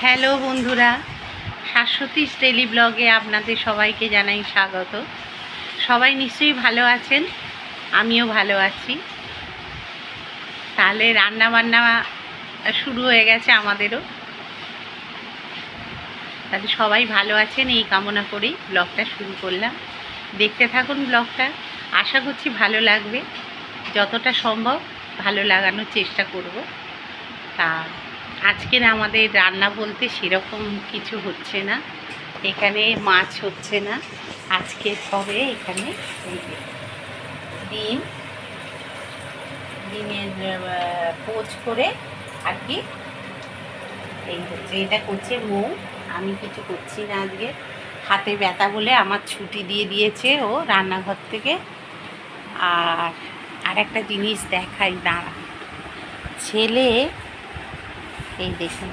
Hello বন্ধুরা Shashwati daily ব্লগে আপনাদের সবাইকে জানাই স্বাগত। সবাই নিশ্চয়ই ভালো আছেন? আমিও ভালো আছি। তাহলে রান্না বান্না শুরু হয়ে গেছে আমাদেরও। তাহলে সবাই ভালো আছেন, এই কামনা করেই ব্লগটা শুরু করলাম। দেখতে থাকুন ব্লগটা আশা করছি ভালো লাগবে। যতটা সম্ভব ভালো লাগানোর চেষ্টা করব। তা আজকের আমাদের রান্না বলতে সেরকম কিছু হচ্ছে না। এখানে মাছ হচ্ছে না। আজকে হবে এখানে ডিম। ডিমের পোচ করে আর কি এই হচ্ছে। এটা করছে মৌ আমি কিছু করছি না আজকে। হাতে ব্যথা বলে আমার ছুটি দিয়ে দিয়েছে ও রান্নাঘর থেকে। আর আর একটা জিনিস দেখাই, দাঁড়া। ছেলে এই দেখুন,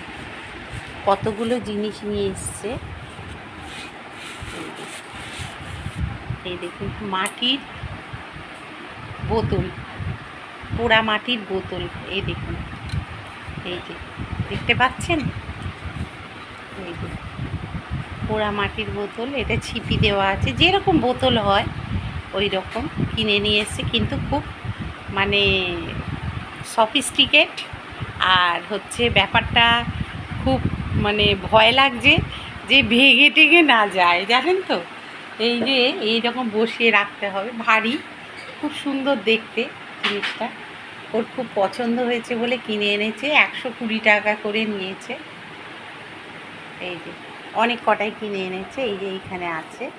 কতগুলো জিনিস নিয়ে এসছে। এই দেখুন। মাটির বোতল, পোড়া মাটির বোতল, এই দেখুন। এই যে, দেখতে পাচ্ছেন? এই যে, পোড়া মাটির বোতল, এটা ছিপি দেওয়া আছে। যেরকম বোতল হয় ওই রকম কিনে নিয়ে এসছে, কিন্তু খুব মানে সফিস্টিকেট আর হচ্ছে ব্যাপারটা খুব মানে ভয় লাগছে যে ভেঙে টেঙে না যায়, জানেন তো? এই যে এই রকম বসিয়ে রাখতে হবে, ভারী, খুব সুন্দর দেখতে জিনিসটা। ওর খুব পছন্দ হয়েছে বলে কিনে এনেছে, একশো কুড়ি টাকা করে নিয়েছে। এই যে, অনেক কটাই কিনে এনেছে, এই যে এইখানে আছে।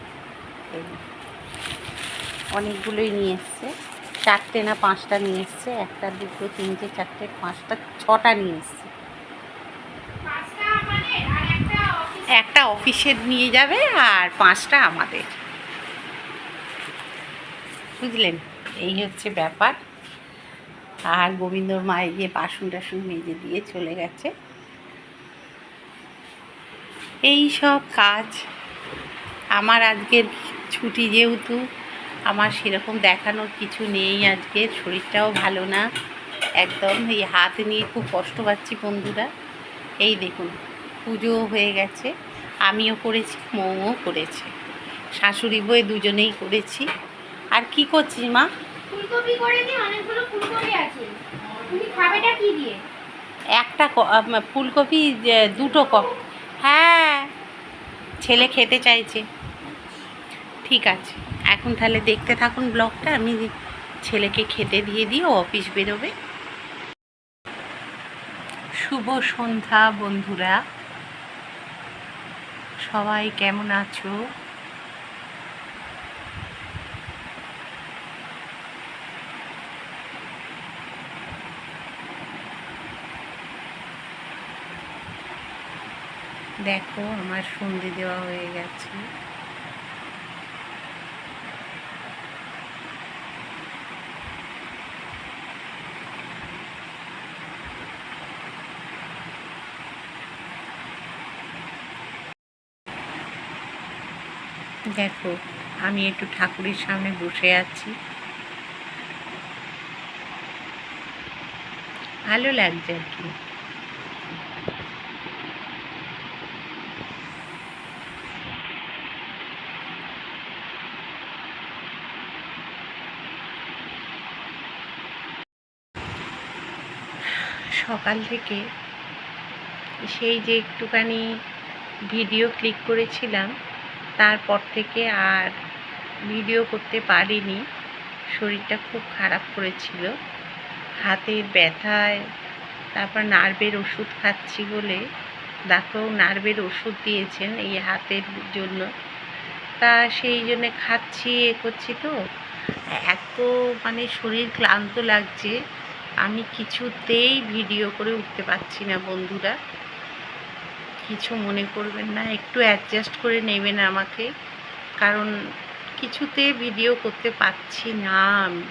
অনেকগুলোই নিয়ে এসছে। চারটে না পাঁচটা নিয়ে এসছে, একটা, দুটো, তিনটে, চারটে, পাঁচটা, ছটা নিয়ে এসছে। একটা অফিসের নিয়ে যাবে আর পাঁচটা আমাদের। বুঝলেন? এই হচ্ছে ব্যাপার। আর গোবিন্দর মা এই যে বাসন টাসন মেজে দিয়ে চলে গেছে। এই সব কাজ। আমার আজকের ছুটি যেহেতু আমার সেরকম দেখানোর কিছু নেই আজকে শরীরটাও ভালো না। একদম এই হাত নিয়ে খুব কষ্ট পাচ্ছি বন্ধুরা। এই দেখুন পুজো হয়ে গেছে আমিও করেছি মৌও করেছে। শাশুড়ি বই দুজনেই করেছি। আর কি করছিস মা? ফুলকপি করে অনেকগুলো ফুলকপি আছে। তুমি খাবেটা কি দিয়ে? একটা ক- ফুলকপি দুটো কপ। হ্যাঁ ছেলে খেতে চাইছে। ঠিক আছে। এখন তাহলে দেখতে থাকুন ব্লগটা, আমি ছেলেকে খেতে দিয়ে দিয়ে অফিস বেরোবে। শুভ সন্ধ্যা বন্ধুরা। সবাই কেমন আছো? দেখো, আমার সন্ধে দেওয়া হয়ে গেছে। দেখো, আমি একটু ঠাকুরের সামনে বসে আছি। ভালো লাগছে আর কি। সকাল থেকে সেই যে একটুখানি ভিডিও ক্লিক করেছিলাম তারপর থেকে আর ভিডিও করতে পারিনি। শরীরটা খুব খারাপ করেছিল। হাতের ব্যথায়, তারপর নার্ভের ওষুধ খাচ্ছি বলে ডাক্তারও নার্ভের ওষুধ দিয়েছেন এই হাতের জন্য। তা সেই জন্যে খাচ্ছি, এ করছি তো। এত মানে শরীর ক্লান্ত লাগছে। আমি কিছুতেই ভিডিও করে উঠতে পারছি না বন্ধুরা। কিছু মনে করবেন না, একটু অ্যাডজাস্ট করে নেবেন আমাকে। কারণ কিছুতে ভিডিও করতে পারছি না আমি।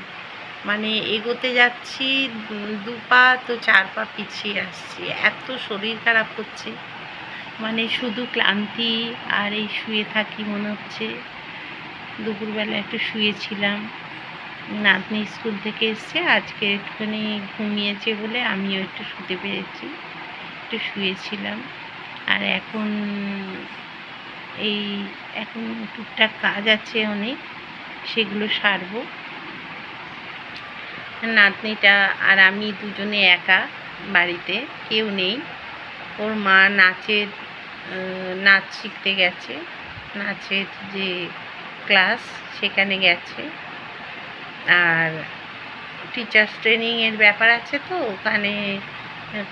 মানে এগোতে যাচ্ছি দু পা তো চার পা পিছিয়ে আসছি। এত শরীর খারাপ করছে। মানে শুধু ক্লান্তি আর এই শুয়ে থাকি মনে হচ্ছে। দুপুরবেলা একটু শুয়েছিলাম। নাতনি স্কুল থেকে এসছে, আজকে একটুখানি ঘুমিয়েছে বলে আমিও একটু শুতে পেরেছি। একটু শুয়েছিলাম। আর এখন এই, এখন টুকটাক কাজ আছে অনেক, সেগুলো সারবো। নাতনিটা আর আমি দুজনে একা বাড়িতে, কেউ নেই। ওর মা নাচের নাচ শিখতে গেছে নাচের যে ক্লাস সেখানে গেছে। আর টিচার্স ট্রেনিংয়ের ব্যাপার আছে তো, ওখানে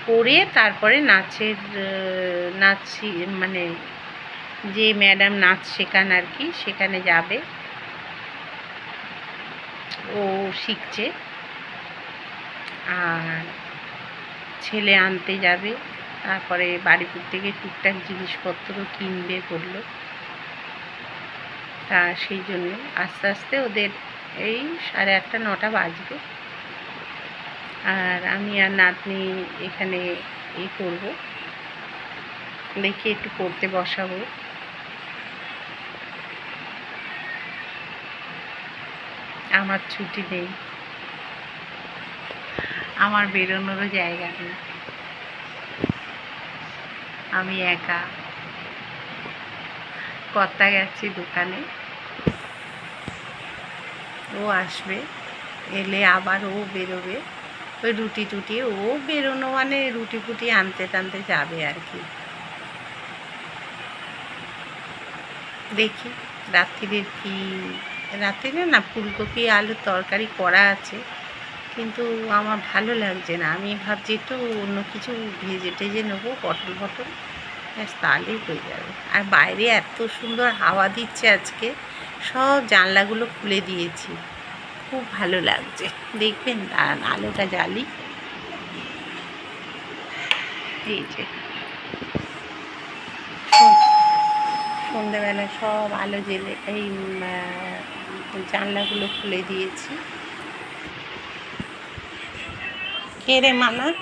করে তারপরে নাচের নাচ মানে যে ম্যাডাম নাচ শেখান আর কি, সেখানে যাবে। ও শিখছে। আর ছেলে আনতে যাবে। তারপরে বাড়িপুর থেকে টুকটাক জিনিসপত্র কিনবে বলল। তা সেই জন্য আস্তে আস্তে ওদের এই সাড়ে আটটা, নটা বাজবে। আর আমি আর নাতনি এখানে এই করব। দেখি একটু পড়তে বসাবো। আমার ছুটি নেই। আমার বেরোনোরও জায়গা নেই। আমি একা। কর্তা গেছি দোকানে। ও আসবে। এলে আবার ও বেরোবে। ওই রুটি টুটি, ও বেরোনো মানে রুটি ফুটি আনতে টানতে যাবে আর কি। দেখি রাত্রিরের কি, রাত্রিরে না ফুলকপি, আলুর তরকারি করা আছে, কিন্তু আমার ভালো লাগছে না। আমি ভাবছি একটু অন্য কিছু ভেজে টেজে নেব, পটল পটল ব্যাস তাহলেই হয়ে যাবে। আর বাইরে এত সুন্দর হাওয়া দিচ্ছে আজকে, সব জানলাগুলো খুলে দিয়েছি। খুব ভালো লাগছে। দেখবেন, দাঁড়ান, আলোটা জ্বালি। এই যে। সন- সন্ধ্যাবেলা সব আলো জেলে এই জানলাগুলো খুলে দিয়েছি। কে রে মামা?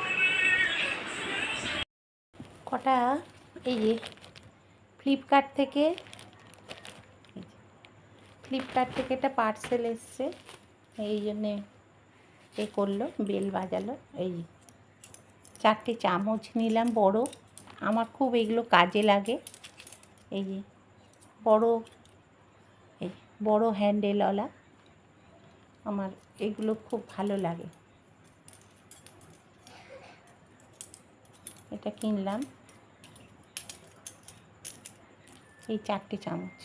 কটা? এই যে, ফ্লিপকার্ট থেকে ফ্লিপকার্ট থেকে একটা পার্সেল এসছে। এই জন্যে এ করল, বেল বাজালো, এই চারটে চামচ নিলাম বড়। আমার খুব এগুলো কাজে লাগে। এই যে বড়, এই বড় হ্যান্ডেলওয়ালা, আমার এগুলো খুব ভালো লাগে। এটা কিনলাম। এই চারটে চামচ।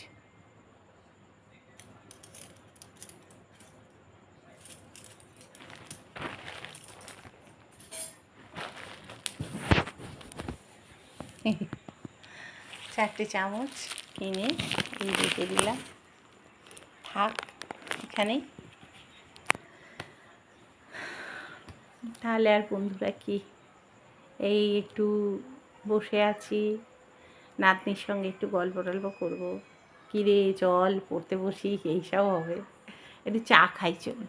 চারটে চামচ কিনে এই রেখে দিলাম। থাক, এখানেই। তাহলে আর বন্ধুরা কি? এই একটু বসে আছি, নাতনির সঙ্গে একটু গল্প টল্প করব। কিরে চল, পড়তে বসি এইসব হবে। একটু চা খাই, চল।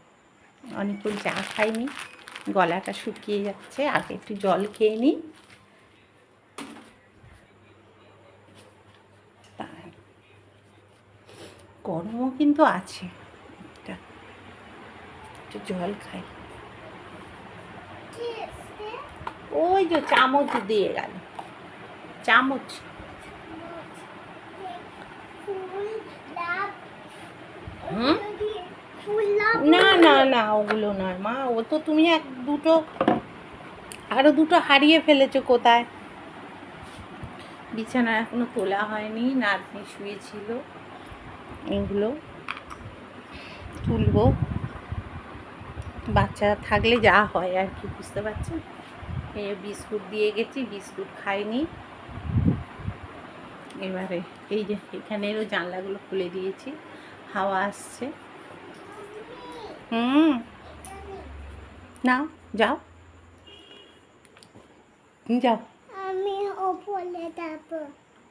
অনেকক্ষণ চা খাইনি, গলাটা শুকিয়ে যাচ্ছে, আগে একটু জল খেয়ে নিই তা- গরমও কিন্তু আছে। একটু জল খাই। ওই যে চামচ দিয়ে গেল। চামচ। না না না, ওগুলো নয়। মা, ও তো তুমি এক দুটো, আরও দুটো হারিয়ে ফেলেছো কোথায়? বিছানা এখনও তোলা হয়নি, নাতনি শুয়েছিল। এগুলো তুলবো। বাচ্চা থাকলে যা হয় আর কি বুঝতে পারছেন? এই বিস্কুট দিয়ে গেছি বিস্কুট খাইনি। এবারে এই যে এখানেরও জানলাগুলো খুলে দিয়েছি হাওয়া আসছে। হুম। নাও যাও। যাও। আমি ওপরে যাব।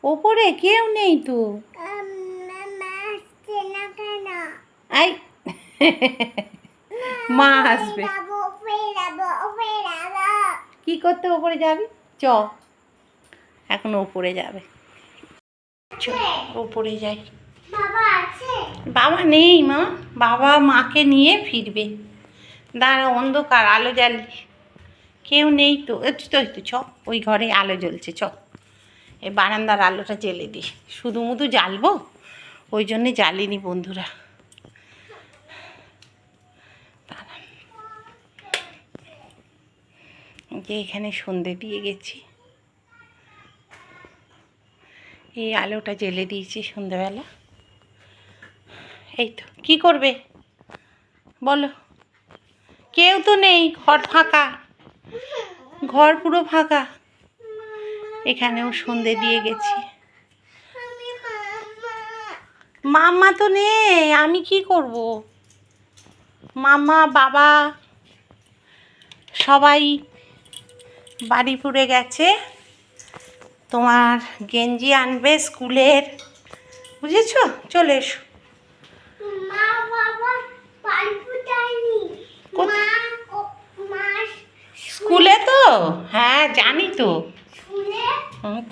ওপরে কেউ নেই তো মামা আসছে না কেন আই মা আসবে কি করতে ওপরে যাবি? চ। এখন ওপরে যাবে। চ ওপরে যাই। বাবা নেই মা। বাবা মাকে নিয়ে ফিরবে। দাঁড়া অন্ধকার আলো জ্বালি কেউ নেই তো। তো তো চ। ওই ঘরে আলো জ্বলছে চ। এই বারান্দার আলোটা জ্বেলে দিই শুধু মুধু জ্বালবো? ওই জন্যে জ্বালিনি বন্ধুরা। যে এখানে সন্ধে দিয়ে গেছি। এই আলোটা জ্বেলে দিয়েছি সন্ধেবেলা। এই তো, কি করবে? বলো। কেউ তো নেই, ঘর ফাঁকা। ঘর পুরো ফাঁকা। এখানেও সন্ধে দিয়ে গেছি। মাম্মা তো নেই, আমি কি করব? মাম্মা, বাবা, সবাই বাড়িপুরে গেছে। তোমার গেঞ্জি আনবে স্কুলের। বুঝেছ? চলে এসো। স্কুলে তো? হ্যাঁ জানি তো।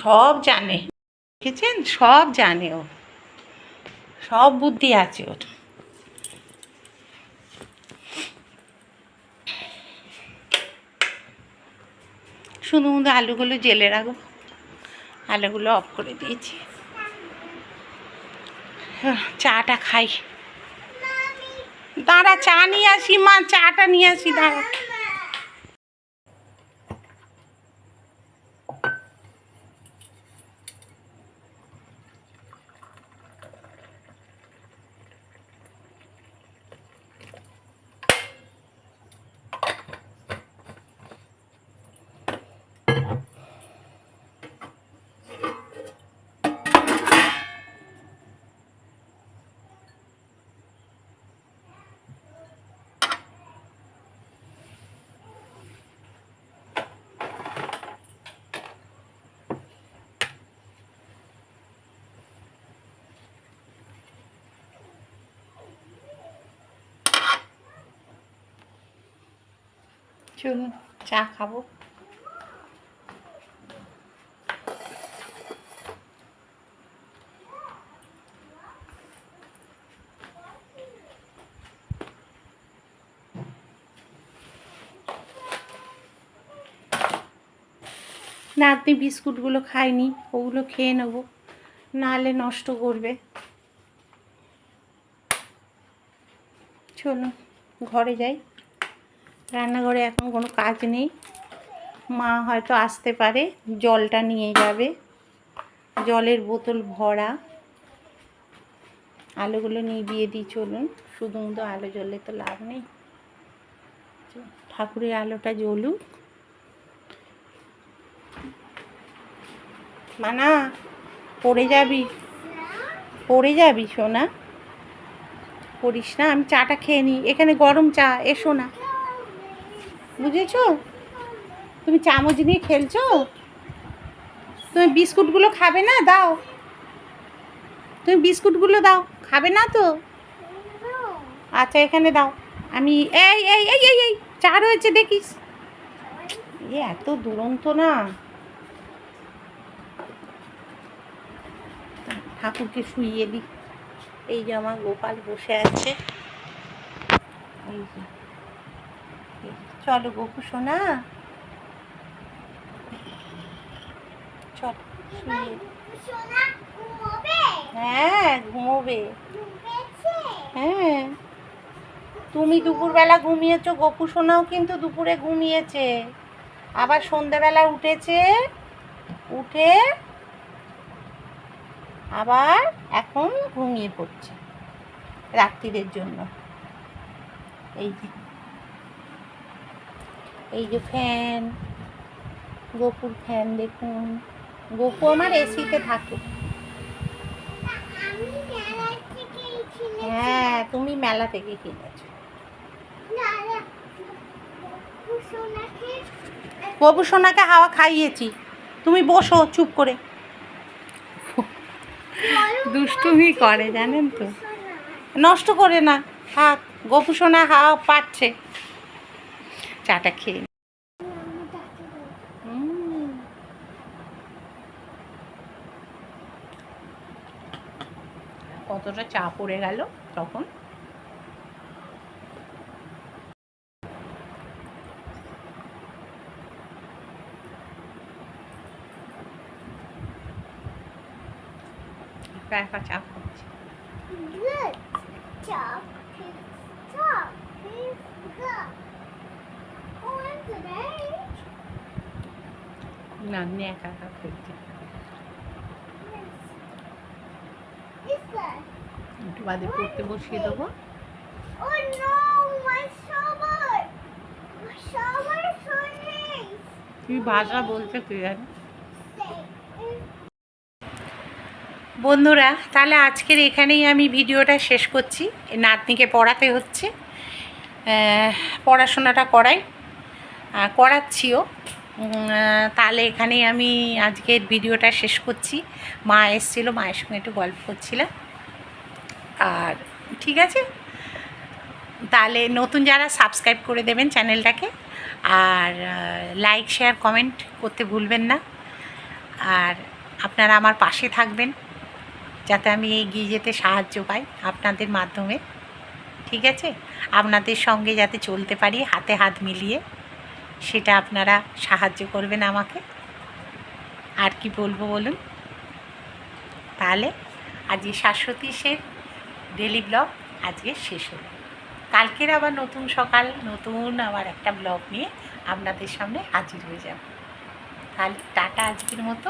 সব জানে। দেখেছেন? সব জানে ও। সব বুদ্ধি আছে ওর। শুধু শুধু আলুগুলো জেলে রাখব। আলুগুলো অফ করে দিয়েছি। আহ, চাটা খাই। দাঁড়া চা নিয়ে আসি মা চাটা নিয়ে আসি দাঁড়া চলুন, চা খাব। না, আপনি বিস্কুটগুলো খাইনি, ওগুলো খেয়ে নেব। নাহলে নষ্ট করবে। চলুন, ঘরে যাই। রান্নাঘরে এখন কোনো কাজ নেই। মা হয়তো আসতে পারে, জলটা নিয়ে যাবে। জলের বোতল ভরা। আলোগুলো নিভিয়ে দিই, চলুন। শুধু শুধু আলো জ্বললে তো লাভ নেই। ঠাকুরের আলোটা জ্বলুক। মানা, পড়ে যাবি? পড়ে যাবি, সোনা? পড়িস না? আমি চাটা খেয়ে নিই। এখানে গরম চা, এসো না। বুঝেছ? তুমি চামচ নিয়ে খেলছো? তুমি বিস্কুটগুলো খাবে না? দাও। তুমি বিস্কুটগুলো দাও। খাবে না তো? আচ্ছা এখানে দাও। আমি এই এই এই এই এই, চা রয়েছে, দেখিস। এ, এত দুরন্ত না। ঠাকুরকে শুইয়ে দিই এই যে আমার গোপাল বসে আছে। এই যে। চলো গোপু সোনা। চল হ্যাঁ ঘুমোবে। হ্যাঁ। তুমি দুপুরবেলা ঘুমিয়েছো, গোপু সোনাও কিন্তু দুপুরে ঘুমিয়েছে। আবার সন্ধেবেলা উঠেছে, উঠে আবার এখন ঘুমিয়ে পড়ছে রাত্রিদের জন্য। এই এই যে ফ্যান গোপুর ফ্যান দেখুন। গোপু আমার এসিতে থাকে হ্যাঁ তুমি মেলা থেকে কিনেছো। বাবু সোনাকে হাওয়া খাইয়েছি। তুমি বসো চুপ করে। দুষ্টুমি করে জানেন তো। নষ্ট করে না থাক গপু সোনা হাওয়া পাচ্ছে। চাটা খেয়ে কতটা চা পড়ে গেল তখন চা খাচ্ছে. Good job. Good job. Today. নাতনি একা একা করছে একটু বাদে পড়তে বসিয়ে দেবো. তুমি ভাষা বলছো তুই জানি বন্ধুরা তাহলে আজকের এখানেই আমি ভিডিওটা শেষ করছি। নাতনিকে পড়াতে হচ্ছে। পড়াশোনাটা করাই। করাচ্ছিও। তাহলে এখানেই আমি আজকের ভিডিওটা শেষ করছি। মা এসেছিল মায়ের সঙ্গে একটু গল্প করছিলাম আর ঠিক আছে? তাহলে নতুন যারা সাবস্ক্রাইব করে দেবেন চ্যানেলটাকে, আর লাইক শেয়ার কমেন্ট করতে ভুলবেন না। আর আপনারা আমার পাশে থাকবেন, যাতে আমি এগিয়ে যেতে সাহায্য পাই আপনাদের মাধ্যমে। ঠিক আছে? আপনাদের সঙ্গে যাতে চলতে পারি, হাতে হাত মিলিয়ে। সেটা আপনারা সাহায্য করবেন আমাকে। আর কি বলব বলুন? তাহলে আজকে শাশ্বতীশের ডেলি ব্লগ আজকে শেষ হলো। কালকের আবার নতুন সকাল, নতুন আবার একটা ব্লগ নিয়ে আপনাদের সামনে হাজির হয়ে যাব। তাহলে টাটা আজকের মতো।